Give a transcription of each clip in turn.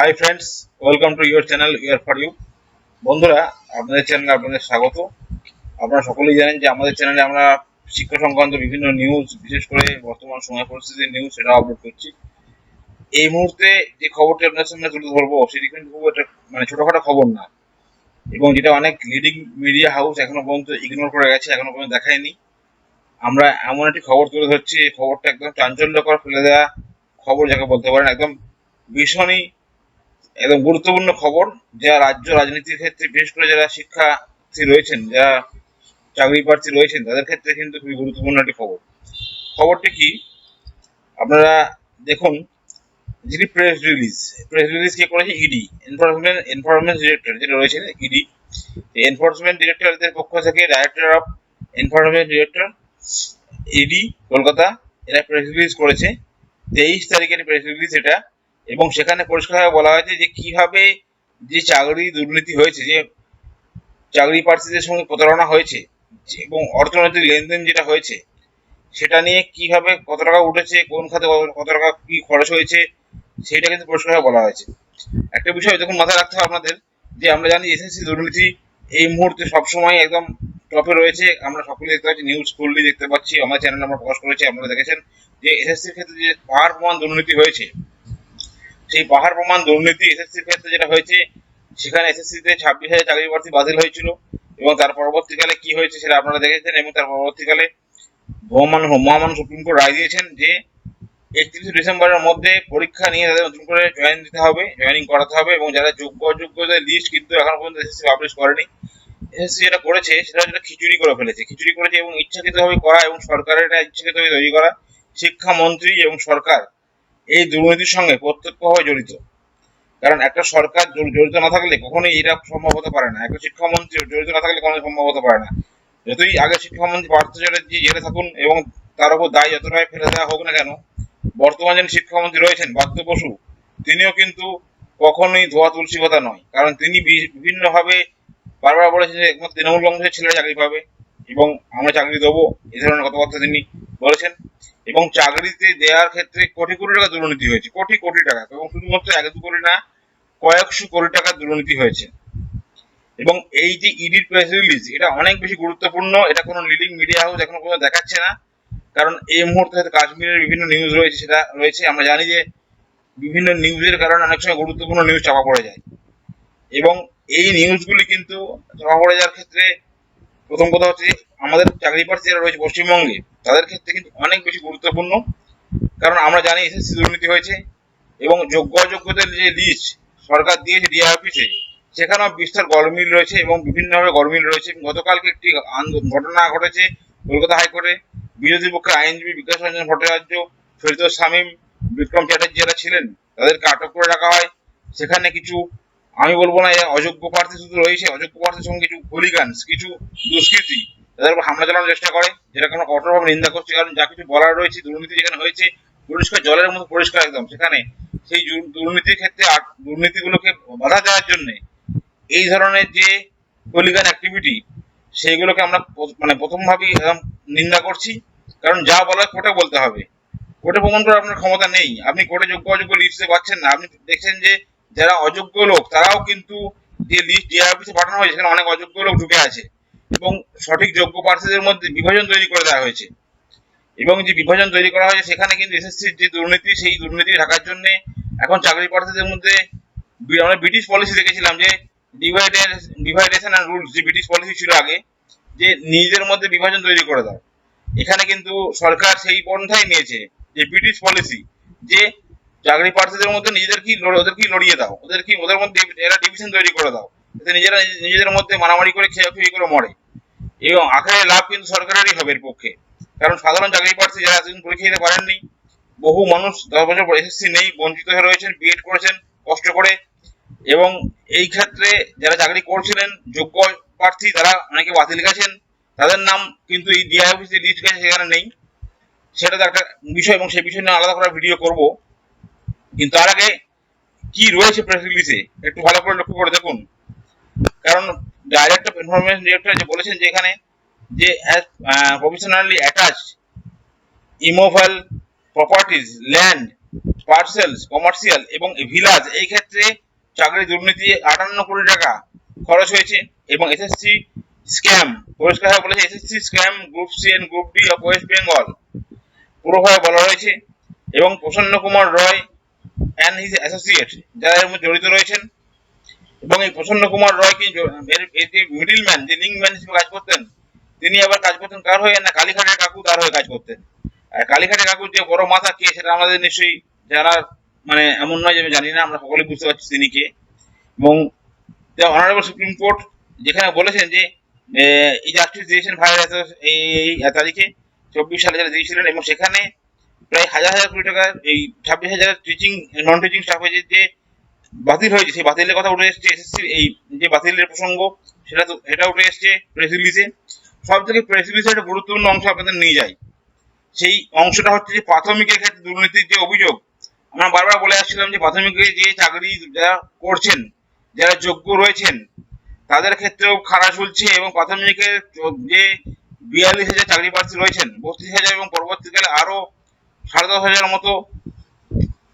Hi friends welcome to your channel year for you বন্ধুরা, আপনাদের চ্যানেলে আপনাদের স্বাগত। আপনারা সকলেই জানেন যে আমাদের চ্যানেলে আমরা শিক্ষা সংক্রান্ত বিভিন্ন নিউজ বিশেষ করে বর্তমান সময় পরিস্থিতির নিউজ সেটা আপলোড করছি। এই মুহূর্তে যে খবরটি আপনার সামনে তুলে ধরবো সেটি কিন্তু খুব একটা মানে ছোটখাটো খবর না। এবং যেটা অনেক লিডিং মিডিয়া হাউস এখনও পর্যন্ত ইগনোর করে গেছে, এখনও পর্যন্ত দেখায়নি। আমরা এমন একটি খবর তুলে ধরছি খবরটা একদম চাঞ্চল্যকর, ফেলে দেওয়া খবর যাকে বলতে পারেন একদম ভীষণই একদম গুরুত্বপূর্ণ খবর, যা রাজ্য রাজনীতির ক্ষেত্রে, বিশেষ করে যারা শিক্ষার্থী রয়েছেন, যারা চাকরি প্রার্থী রয়েছেন, তাদের ক্ষেত্রে কিন্তু খুবই গুরুত্বপূর্ণ একটি খবর। খবরটি কি? আপনারা দেখুন, যিনি প্রেস রিলিজ প্রেস রিলিজ কে করেছে ইডি এনফোর্সমেন্ট এনফোর্সমেন্ট ডিরেক্টর যেটা রয়েছে ইডি এনফোর্সমেন্ট ডিরেক্টরদের পক্ষ থেকে director of enforcement director ED Kolkata, এরা প্রেস রিলিজ করেছে। তেইশ তারিখের প্রেস রিলিজ এটা এবং সেখানে পরিষ্কারভাবে বলা হয়েছে যে কীভাবে যে চাকরি দুর্নীতি হয়েছে, যে চাকরি প্রার্থীদের সঙ্গে প্রতারণা হয়েছে, এবং অর্থনৈতিক লেনদেন যেটা হয়েছে, সেটা নিয়ে কীভাবে কত টাকা উঠেছে, কোন খাতে কত- টাকা কি খরচ হয়েছে সেটা কিন্তু পরিষ্কারভাবে বলা হয়েছে। একটা বিষয় দেখুন মাথায় রাখতে হবে আপনাদের, যে আমরা জানি এসএসসি দুর্নীতি এই মুহূর্তে সবসময় একদম টপে রয়েছে। আমরা সকলে দেখতে পাচ্ছি নিউজ খুললেই দেখতে পাচ্ছি, আমার চ্যানেল আমরা প্রকাশ করেছি, আপনারা দেখেছেন যে এসএসসির ক্ষেত্রে যে পাহাড় প্রমাণ দুর্নীতি হয়েছে সেই পাহাড় প্রমাণ দুর্নীতি এসএসসির ক্ষেত্রে যেটা হয়েছে, সেখানে এসএসসিতে ছাব্বিশ হাজার চাকরি প্রার্থী বাতিল হয়েছিল এবং তার পরবর্তীকালে কি হয়েছে সেটা আপনারা দেখেছেন এবং তার পরবর্তীকালে মহামান মহামান সুপ্রিম কোর্ট রায় দিয়েছেন যে একত্রিশে ডিসেম্বরের মধ্যে পরীক্ষা নিয়ে তাদের নতুন করে জয়েন দিতে হবে জয়েনিং করাতে হবে এবং যারা যোগ্য অযোগ্যদের লিস্ট কিন্তু এখন পর্যন্ত এসএসসি পাবলিশ করেনি। এসএসসি যেটা করেছে, সেটা যেটা খিচুড়ি করে ফেলেছে। খিচুড়ি করেছে এবং ইচ্ছাকৃতভাবে করা এবং সরকারের ইচ্ছাকৃতভাবে তৈরি করা শিক্ষামন্ত্রী এবং সরকার এই দুর্নীতির সঙ্গে প্রত্যক্ষভাবে জড়িত। কারণ একটা সরকার জড়- জড়িত না থাকলে কখনোই এটা সম্ভব হতে পারে না। একটা শিক্ষামন্ত্রী জড়িত না থাকলে কখনোই সম্ভব হতে পারে না। যতই আগে শিক্ষামন্ত্রী পার্থ চ্যাটার্জি জেলে থাকুন এবং তার উপর দায় যতটাই ফেলে দেওয়া হোক না কেন, বর্তমান যিনি শিক্ষামন্ত্রী রয়েছেন বাদ্য বসু, তিনিও কিন্তু কখনোই ধোয়া তুলসী কথা নয়। কারণ তিনি বিভিন্নভাবে বারবার বলেছেন যে, একমাত্র তৃণমূল কংগ্রেসের ছেলেরা চাকরি পাবে এবং আমরা চাকরি দেবো, এ ধরনের কথাবার্তা তিনি বলেছেন এবং চাকরিতে দেওয়ার ক্ষেত্রে কোটি কোটি টাকা দুর্নীতি হয়েছে, কোটি কোটি টাকা। এবং শুধুমাত্র এক দু কোটি না, কয়েকশো কোটি টাকা দুর্নীতি হয়েছে। এবং এই যে ইডির প্রেস রিলিজ এটা অনেক বেশি গুরুত্বপূর্ণ। এটা কোনো লিডিং মিডিয়া হাউস এখনও পর্যন্ত দেখাচ্ছে না। কারণ এই মুহূর্তে হয়তো কাশ্মীরের বিভিন্ন নিউজ রয়েছে, সেটা রয়েছে। আমরা জানি যে বিভিন্ন নিউজের কারণে অনেক সময় গুরুত্বপূর্ণ নিউজ চাপা পড়ে যায়। এবং এই নিউজগুলি কিন্তু চাপা পড়ে যাওয়ার ক্ষেত্রে প্রথম কথা হচ্ছে আমাদের চাকরি প্রার্থী যারা রয়েছে পশ্চিমবঙ্গে। তাদের ক্ষেত্রে কিন্তু অনেক বেশি গুরুত্বপূর্ণ। কারণ আমরা জানি এসএসসি দুর্নীতি হয়েছে এবং যোগ্য অযোগ্যদের যে লিস্ট সরকার দিয়েছে ডিআই অফিসে সেখানেও বিস্তার গরমিল রয়েছে এবং বিভিন্নভাবে গরমিল রয়েছে। গতকালকে একটি ঘটনা ঘটেছে কলকাতা হাইকোর্টে। বিরোধী পক্ষের আইনজীবী বিকাশ রঞ্জন ভট্টাচার্য, ফেরদৌস শামীম, বিক্রম চ্যাটার্জি যারা ছিলেন, তাদেরকে আটক করে রাখা হয়। সেখানে কিছু, আমি বলব না অযোগ্য প্রার্থী শুধু রয়েছে, অযোগ্য প্রার্থীর সঙ্গে কিছু হুলিগানস কিছু দুষ্কৃতী তাদের উপর হামলা চালানোর চেষ্টা করে, যেটা কোনো কঠোরভাবে নিন্দা করছে, কারণ যা কিছু বলার রয়েছে, দুর্নীতি যেখানে হয়েছে, পরিষ্কার জলের মতো পরিষ্কার একদম, সেখানে সেই দুর্নীতির ক্ষেত্রে দুর্নীতিগুলোকে বাধা দেওয়ার জন্য এই ধরনের যে হুলিগান অ্যাক্টিভিটি সেইগুলোকে আমরা মানে প্রথমভাবেই একদম নিন্দা করছি, কারণ যা বলার কোর্টে বলতে হবে। কোর্টে প্রমাণ করার আপনার ক্ষমতা নেই। আপনি কোর্টে যোগ্য অযোগ্য লিস্টে পাচ্ছেন না। আপনি দেখছেন যে যারা অযোগ্য লোক, তারাও কিন্তু যে লিস্ট অফিসে পাঠানো হয়েছে, সেখানে অনেক অযোগ্য লোক ঢুকে আছে। এবং সঠিক যোগ্য প্রার্থীদের মধ্যে বিভাজন তৈরি করে দেওয়া হয়েছে। এবং যে বিভাজন তৈরি করা হয়েছে, সেখানে কিন্তু এসএসসির যে দুর্নীতি, সেই দুর্নীতি ঢাকার জন্য এখন চাকরি প্রার্থীদের মধ্যে আমরা ব্রিটিশ পলিসি দেখেছিলাম যে ডিভাইডেড ডিভাইডেশন অ্যান্ড রুলস যে ব্রিটিশ পলিসি ছিল আগে, যে নিজেদের মধ্যে বিভাজন তৈরি করে দাও। এখানে কিন্তু সরকার সেই পন্থাই নিয়েছে যে ব্রিটিশ পলিসি যে চাকরি প্রার্থীদের মধ্যে নিজেদের কি ওদের কি লড়িয়ে দাও, ওদের কি ওদের মধ্যে এরা ডিভিশন তৈরি করে দাও। নিজেরা নিজেদের মধ্যে মারামারি করে খেয়ে খেয়ে করে মরে। এবং আখেরে লাভ কিন্তু সরকারেরই হবে এর পক্ষে। কারণ সাধারণ চাকরি প্রার্থী যারা এতদিন পরীক্ষা দিতে পারেননি। বহু মানুষ দশ বছর এসএসসি নেই, বঞ্চিত হয়ে রয়েছেন বিএড করেছেন, কষ্ট করে। এবং এই ক্ষেত্রে যারা চাকরি করছিলেন, যোগ্য প্রার্থী তারা অনেকে বাতিল গেছেন। তাদের নাম কিন্তু এই ডিআই অফিসে লিস্ট গেছে, সেখানে নেই। সেটা তো একটা বিষয় এবং সেই বিষয় নিয়ে আলাদা করে ভিডিও করব। কিন্তু তার আগে কি রয়েছে প্রেস রিলিজে একটু ভালো করে লক্ষ্য করে দেখুন। কারণ ডাইরেক্টর ইনফরমেশন ডিরেক্টর যে বলেছেন যে এখানে যে professionally attach immovable properties land parcels commercial এবং ভিলাজ এই ক্ষেত্রে চাকরি দুর্নীতি আটান্ন কোটি টাকা খরচ হয়েছে এবং এসএসসি স্ক্যাম পরিষ্কারভাবে বলেছে SSC scam group C and group D of West Bengal পুরোভাবে বলা হয়েছে এবং Prasanna Kumar Roy and his associate যারা এর মধ্যে জড়িত রয়েছেন এবং এই প্রসন্ন কুমার রয় কি জ- এর- যে মিডিল ম্যান যে লিঙ্ক ম্যান হিসেবে কাজ করতেন, তিনি আবার কাজ করতেন কার হয়ে? না, কালীঘাটের কাকু তার হয়ে কাজ করতেন। আর কালীঘাটের কাকুর যে বড় মাথা কে, সেটা আমাদের নিশ্চয়ই যারা মানে এমন নয় যে আমি জানি না, আমরা সকলে বুঝতে পারছি তিনি কে। এবং অনারেবল সুপ্রিম কোর্ট যেখানে বলেছেন যে এই জাস্টিস দিয়েছেন ভাইরাস এই তারিখে, চব্বিশ সালে যারা দিয়েছিলেন এবং সেখানে প্রায় হাজার হাজার কোটি টাকার এই ছাব্বিশ হাজার টিচিং নন টিচিং স্টাফ হয়েছে যে বাতিল হয়েছে, সেই বাতিলের কথা উঠে এসছে এসএসসির এই যে বাতিলের প্রসঙ্গ, সেটা তো এটা উঠে এসছে প্রেস রিলিজে সব থেকে প্রেস রিলিজের একটা গুরুত্বপূর্ণ অংশ আপনাদের নিয়ে যায় সেই অংশটা হচ্ছে যে প্রাথমিকের ক্ষেত্রে দুর্নীতির যে অভিযোগ, আমরা বারবার বলে আসছিলাম যে প্রাথমিকে যে চাকরি যারা করছেন, যারা যোগ্য রয়েছেন, তাদের ক্ষেত্রেও খাড়া ঝুলছে এবং প্রাথমিকের যে বিয়াল্লিশ হাজার চাকরি প্রার্থী রয়েছেন, বত্রিশ হাজার এবং পরবর্তীকালে আরও সাড়ে দশ হাজার মতো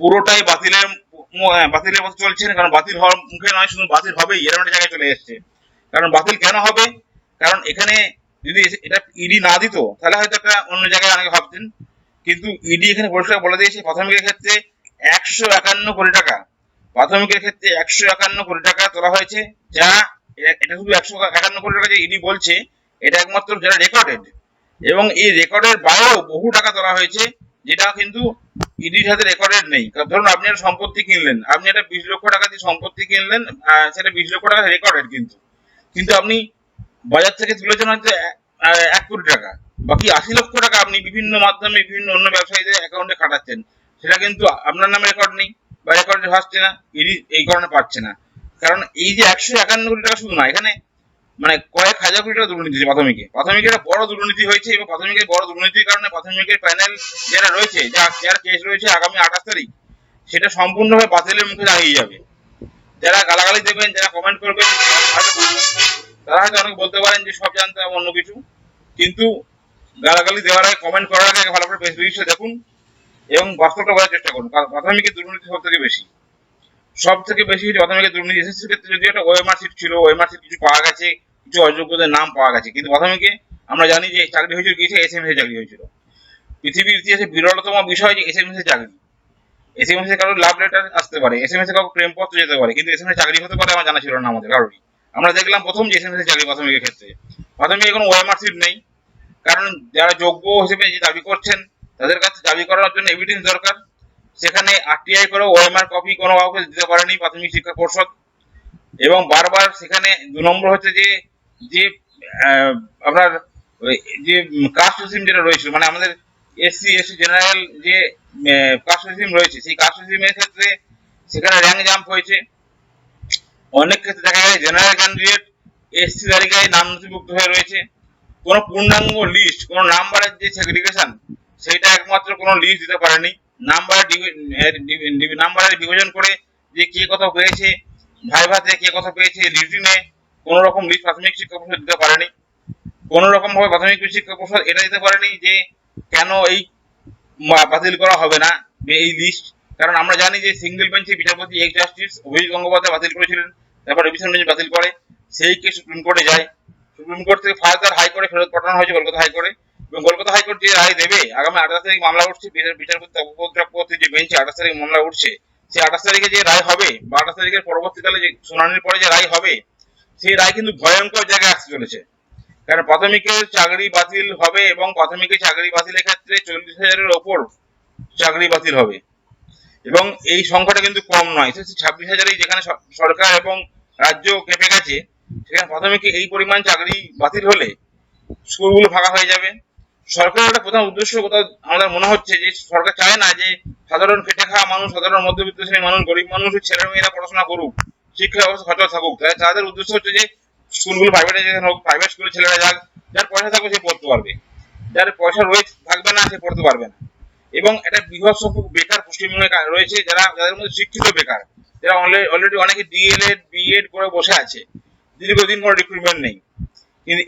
পুরোটাই বাতিলের হ্যাঁ, বাতিলের পথে চলছেন কারণ বাতিল হওয়ার মুখে নয় শুধু বাতিল হবেই এরকম একটা জায়গায় চলে এসছে। কারণ বাতিল কেন হবে? কারণ এখানে যদি এটা ইডি না দিত তাহলে হয়তো একটা অন্য জায়গায় অনেকে ভাবতেন। কিন্তু ইডি এখানে পরিষ্কার বলে দিয়েছে প্রাথমিকের ক্ষেত্রে একশো একান্ন কোটি টাকা। প্রাথমিকের ক্ষেত্রে একশো একান্ন কোটি টাকা তোলা হয়েছে যা এটা শুধু একশো একান্ন কোটি টাকা যে ইডি বলছে এটা একমাত্র যারা রেকর্ডেড এবং এই রেকর্ডের বাইরেও বহু টাকা তোলা হয়েছে যেটা কিন্তু ইডির হাতে রেকর্ডেড নেই। ধরুন আপনি একটা সম্পত্তি কিনলেন, আপনি একটা বিশ লক্ষ টাকা দিয়ে সম্পত্তি কিনলেন সেটা বিশ লক্ষ টাকা রেকর্ডেড কিন্তু। কিন্তু আপনি বাজার থেকে তুলেছেন হয়তো এক- কোটি টাকা, বাকি আশি লক্ষ টাকা আপনি বিভিন্ন মাধ্যমে বিভিন্ন অন্য ব্যবসায়ীদের অ্যাকাউন্টে খাটাচ্ছেন। সেটা কিন্তু আপনার নামে রেকর্ড নেই বা রেকর্ডে ভাসছে না, ইডি এই কারণে পাচ্ছে না। কারণ এই যে একশো একান্ন কোটি টাকা শুধু না, এখানে মানে কয়েক হাজার কোটি টাকা দুর্নীতি প্রাথমিকে। প্রাথমিকের একটা বড় দুর্নীতি হয়েছে এবং প্রাথমিকের বড় দুর্নীতির কারণে প্রাথমিকের প্যানেল যারা রয়েছে, যা যার কেস রয়েছে আগামী আঠাশ তারিখ, সেটা সম্পূর্ণভাবে বাতিলের মুখে দাঁড়িয়ে যাবে। যারা গালাগালি দেবেন যারা কমেন্ট করবেন, তারা হয়তো অনেক বলতে পারেন যে সব জানতে হবে অন্য কিছু। কিন্তু গালাগালি দেওয়ার আগে কমেন্ট করার আগে ভালো করে বিষয়ে দেখুন এবং বাস্তবটা বোঝার চেষ্টা করুন, কারণ প্রাথমিকের দুর্নীতি সব থেকে বেশি। সব থেকে বেশি হচ্ছে প্রাথমিকের দুর্নীতি এসএসসির ক্ষেত্রে যদি একটা ওএমআর সিট ছিল ওএমআর সিট কিছু পাওয়া গেছে, কিছু অযোগ্যদের নাম পাওয়া গেছে, কিন্তু প্রাথমিকে আমরা জানি যে চাকরি হয়েছিল গিয়েছে এস এম এস চাকরি হয়েছিল। পৃথিবীর ইতিহাসে বিরলতম বিষয় যে এস এম এস এর চাকরি। এস এম এস এ কারোর লাভ লেটার আসতে পারে এস এম এস এ কারও প্রেমপত্র যেতে পারে, কিন্তু এস এম এস চাকরি হতে পারে আমার জানা ছিল না আমাদের কারোরই। আমরা দেখলাম প্রথম যে এস এম এস চাকরি প্রাথমিকের ক্ষেত্রে। প্রাথমিকে কোনো ওএমআর সিট নেই, কারণ যারা যোগ্য হিসেবে যে দাবি করছেন, তাদের কাছে দাবি করার জন্য এভিডেন্স দরকার। সেখানে আরটিআই করে ওএমআর কপি কোনো কাউকে দিতে পারেনি প্রাথমিক শিক্ষা পর্ষদ। এবং বারবার সেখানে দু নম্বর হচ্ছে যে যে আপনার যে কাস্ট সিস্টেম যেটা রয়েছে মানে আমাদের এসসি এসসি জেনারেল যে কাস্ট সিস্টেম রয়েছে, সেই কাস্ট সিস্টেমের ক্ষেত্রে সেখানে র্যাঙ্ক জাম্প হয়েছে। অনেক ক্ষেত্রে দেখা যায় জেনারেল ক্যান্ডিডেট এসসি তালিকায় নাম নথিভুক্ত হয়ে রয়েছে। কোনো পূর্ণাঙ্গ লিস্ট কোনো নাম্বারের যে সেগ্রিগেশন সেটা একমাত্র কোনো লিস্ট দিতে পারেনি। নাম্বার নাম্বারের বিভাজন করে যে কে কত পেয়েছে ভাই ভাতে কে কত পেয়েছে রিটিনে কোনো রকম প্রাথমিক শিক্ষা পরিষদ দিতে পারেনি। কোনো রকম ভাবে প্রাথমিক শিক্ষা পরিষদ এটা দিতে পারেনি যে কেন এই বাতিল করা হবে না এই লিস্ট কারণ আমরা জানি যে সিঙ্গেল বেঞ্চে বিচারপতি এক্স জাস্টিস অভিজিৎ গঙ্গোপাধ্যায় বাতিল করেছিলেন, তারপর রিভিশন বেঞ্চ বাতিল করে, সেই কেস সুপ্রিম কোর্টে যায়। সুপ্রিম কোর্ট থেকে ফার্দার হাইকোর্টে ফেরত পাঠানো হয়েছে কলকাতা হাইকোর্টে। কলকাতা হাইকোর্ট যে রায় দেবে, আগামী আঠাশ তারিখ মামলা উঠছে, বিচার- বিচারপতি যে বেঞ্চে আঠাশ তারিখ মামলা উঠছে, সেই আঠাশ তারিখে যে রায় হবে বা আঠাশ তারিখের পরবর্তীকালে যে শুনানির পরে যে রায় হবে, সেই রায় কিন্তু ভয়ঙ্কর জায়গায় আসতে চলেছে। কারণ প্রাথমিকের চাকরি বাতিল হবে এবং প্রাথমিকের চাকরি বাতিলের ক্ষেত্রে চল্লিশ হাজারের ওপর চাকরি বাতিল হবে। এবং এই সংখ্যাটা কিন্তু কম নয়। ছাব্বিশ হাজারেই যেখানে সরকার এবং রাজ্য কেঁপে গেছে, সেখানে প্রাথমিকে এই পরিমাণ চাকরি বাতিল হলে স্কুলগুলো ফাঁকা হয়ে যাবে। সরকারের একটা প্রধান উদ্দেশ্য কোথাও আমাদের মনে হচ্ছে যে সরকার চায় না যে সাধারণ খেটে খাওয়া মানুষ, সাধারণ মধ্যবিত্ত শ্রেণির মানুষ, গরিব মানুষের ছেলে মেয়েরা পড়াশোনা করুক, শিক্ষা ব্যবস্থা সচল থাকুক। তাই তাদের উদ্দেশ্য হচ্ছে যে স্কুলগুলো প্রাইভেটে যেখানে হোক প্রাইভেট স্কুলের ছেলেরা যাক, যার পয়সা থাকবে সে পড়তে পারবে। যার পয়সা রয়েছে থাকবে না, সে পড়তে পারবে না। এবং একটা বৃহৎ সংখ্যক বেকার পশ্চিমবঙ্গে রয়েছে যারা যাদের মধ্যে শিক্ষিত বেকার। যারা অলরেডি অনেকে ডিএলএড বিএড করে বসে আছে। দীর্ঘদিন কোনো রিক্রুটমেন্ট নেই।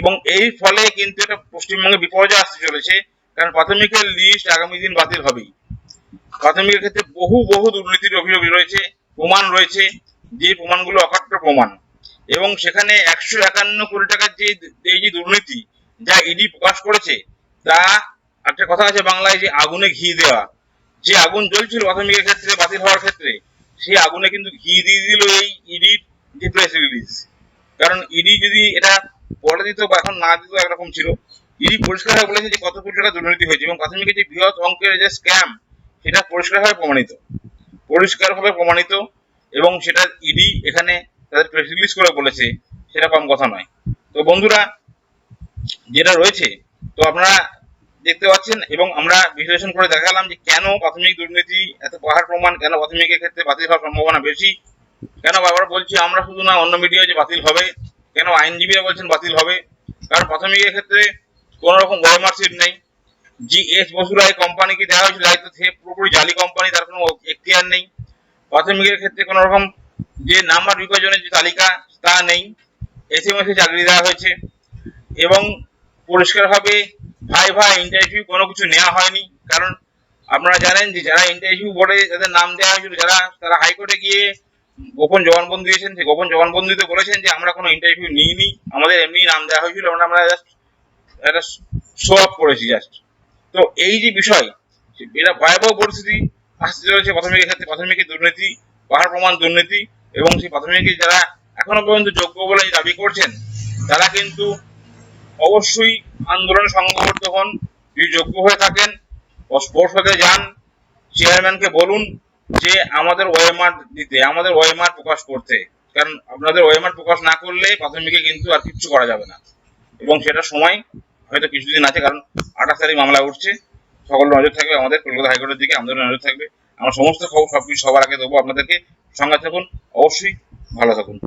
এবং এই ফলে কিন্তু এটা পশ্চিমবঙ্গে বিপর্যয় আসতে চলেছে, কারণ প্রাথমিকের লিস্ট আগামী দিন বাতিল হবেই। প্রাথমিকের ক্ষেত্রে বহু বহু দুর্নীতির অভিযোগ রয়েছে, প্রমাণ রয়েছে, যে প্রমাণগুলো অকাট্য প্রমাণ। এবং সেখানে একশো একান্ন কোটি টাকার যে এই যে দুর্নীতি যা ইডি প্রকাশ করেছে, তা একটা কথা আছে বাংলায় যে আগুনে ঘি দেওয়া। যে আগুন জ্বলছিল প্রাথমিকের ক্ষেত্রে, বাতিল হওয়ার ক্ষেত্রে, সেই আগুনে কিন্তু ঘি দিয়ে দিল এই ইডির যে প্রেস রিলিজ কারণ ইডি যদি এটা পরে দিত বা এখন না দিত একরকম ছিল। ইডি পরিষ্কারভাবে বলেছে যে কত কোটি টাকা দুর্নীতি হয়েছে এবং প্রাথমিকের যে বৃহৎ অঙ্কের যে স্ক্যাম সেটা পরিষ্কারভাবে প্রমাণিত। পরিষ্কারভাবে প্রমাণিত এবং সেটা ইডি এখানে তাদের প্রেস রিলিজ করে বলেছে, সেটা কম কথা নয়। তো বন্ধুরা, যেটা রয়েছে, তো আপনারা দেখতে পাচ্ছেন এবং আমরা বিশ্লেষণ করে দেখালাম যে কেন প্রাথমিক দুর্নীতি এত পাহাড় প্রমাণ, কেন প্রাথমিকের ক্ষেত্রে বাতিল হওয়ার সম্ভাবনা বেশি, কেন বাবার বলছি আমরা শুধু না, অন্য মিডিয়া যে বাতিল হবে কেন আইনজীবীরা বলছেন বাতিল হবে? কারণ প্রাথমিকের ক্ষেত্রে কোনো রকম ওয়ারমার্কশিট নেই। জি এস বসুরায় কোম্পানিকে দেওয়া হয়েছিল, দায়িত্ব থেকে পুরোপুরি জালি কোম্পানি তার কোনো এখতিয়ার নেই। প্রাথমিকের ক্ষেত্রে কোনো রকম যে নাম্বার বিভাজনের যে তালিকা, তা নেই। এস এম এস চাকরি দেওয়া হয়েছে। এবং পরিষ্কারভাবে ভাই ভাই ইন্টারভিউ কোনো কিছু নেওয়া হয়নি। কারণ আপনারা জানেন যে যারা ইন্টারভিউ বোর্ডে যাদের নাম দেওয়া হয়েছিল, যারা, তারা হাইকোর্টে গিয়ে গোপন জবানবন্দি দিয়েছেন, সেই গোপন জবানবন্দিতে বলেছেন যে আমরা কোনো ইন্টারভিউ নিইনি, আমাদের এমনি নাম দেওয়া হয়েছিল, আমরা আমরা জাস্ট একটা শো আপ করেছি জাস্ট তো এই যে বিষয় এটা ভয়াবহ পরিস্থিতি আসতে চলেছে প্রাথমিকের ক্ষেত্রে, প্রাথমিকের দুর্নীতি, পাহাড় প্রমাণ দুর্নীতি, এবং সেই প্রাথমিকের যারা এখনও পর্যন্ত যোগ্য বলে দাবি করছেন, তারা কিন্তু অবশ্যই আন্দোলনে সংঘবদ্ধ হন, যদি যোগ্য হয়ে থাকেন হতে যান চেয়ারম্যানকে বলুন যে আমাদের ওয়েমার দিতে, আমাদের ওয়েমার প্রকাশ করতে। কারণ আপনাদের ওয়েমার প্রকাশ না করলে প্রাথমিকে কিন্তু আর কিচ্ছু করা যাবে না। এবং সেটা সময় হয়তো কিছুদিন আছে, কারণ আঠাশ তারিখ মামলা উঠছে। সকল নজর থাকবে আমাদের, কলকাতা হাইকোর্টের দিকে আমাদের নজর থাকবে। আমরা সমস্ত খবর সবকিছু সবার আগে দেবো আপনাদেরকে। সঙ্গে থাকুন, অবশ্যই ভালো থাকুন।